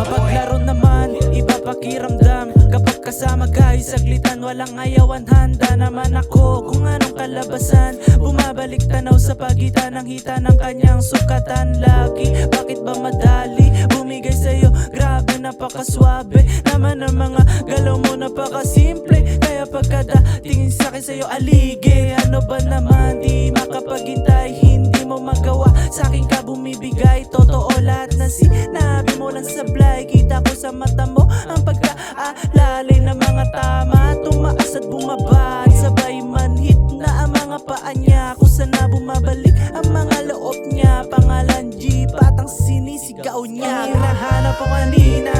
Mapaglaro naman, iba pakiramdam Kapag kasama kahit saglitan Walang ayawan, handa naman ako Kung anong kalabasan. Bumabalik tanaw sa pagitan Ang hita ng kanyang sukatan. Laki, bakit ba madali? Bumigay sa'yo, grabe, napakaswabe Naman ang mga galaw mo. Napakasimple Kaya pagkada tingin sa'kin sa'yo alige Ano ba naman, di makapaghintay Hindi mo magawa, sa'kin ka bumibigay Totoo lahat na sinabi lang sablay. Kita ko sa mata mo Ang pagkaalalay ng mga tama. Tumaas at bumaba At Sabay manhit na ang mga paa niya. Kung saan na bumabalik ang mga loob niya. Pangalan G Patang sinisigaw niya. Hinahanap ko kanina.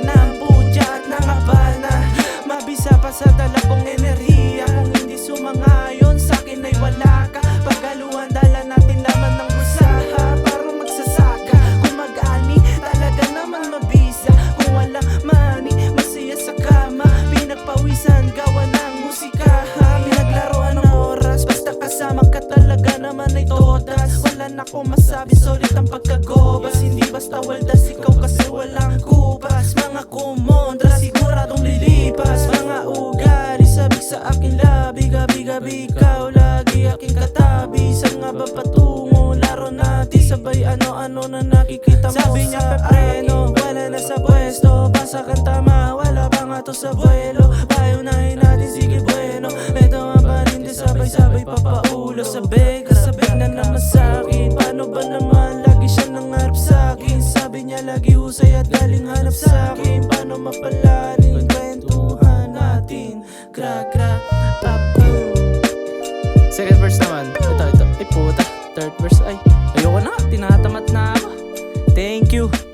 Ng putya at nangabana Mabisa pa sa dala kong enerhiya todas Wala na akong masabi solid ang pagkagobas. Hindi basta waldas ikaw kasi walang kupas Mga kumontra siguradong lilipas. Mga ugali sabik sa akin labi Gabi gabi. Ikaw lagi aking katabi. Saan nga ba patungo laro natin Sabay ano-ano na nakikita mo Sabi niya pepreno wala na sa pwesto. Basa kang tama wala pa nga to sa buwelo sa'kin Paano ba naman lagi siya nangarap sa'kin Sabi niya lagi husay at galing hanap sa'kin Paano mapalanin kwentuhan natin Gra gra papu Second verse naman. Ito, ito. Ay puta. Third verse. Ay, ayoko na. Tinatamat na ako. Thank you.